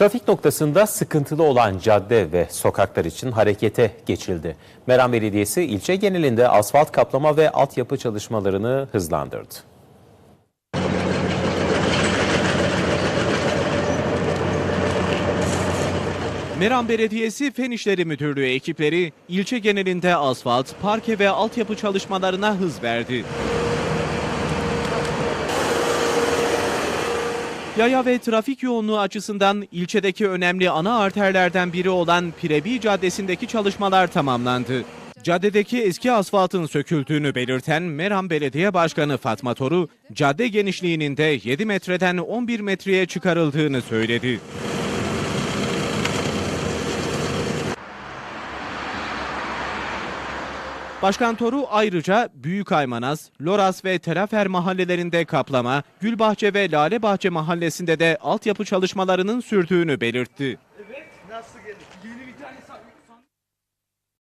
Trafik noktasında sıkıntılı olan cadde ve sokaklar için harekete geçildi. Meram Belediyesi ilçe genelinde asfalt kaplama ve altyapı çalışmalarını hızlandırdı. Meram Belediyesi Fen İşleri Müdürlüğü ekipleri ilçe genelinde asfalt, parke ve altyapı çalışmalarına hız verdi. Yaya ve trafik yoğunluğu açısından ilçedeki önemli ana arterlerden biri olan Pirebi Caddesi'ndeki çalışmalar tamamlandı. Caddedeki eski asfaltın söküldüğünü belirten Meram Belediye Başkanı Fatma Toru, cadde genişliğinin de 7 metreden 11 metreye çıkarıldığını söyledi. Başkan Toru ayrıca Büyük Aymanaz, Loras ve Telafer mahallelerinde kaplama, Gülbahçe ve Lalebahçe mahallesinde de altyapı çalışmalarının sürdüğünü belirtti. Evet, nasıl gelir?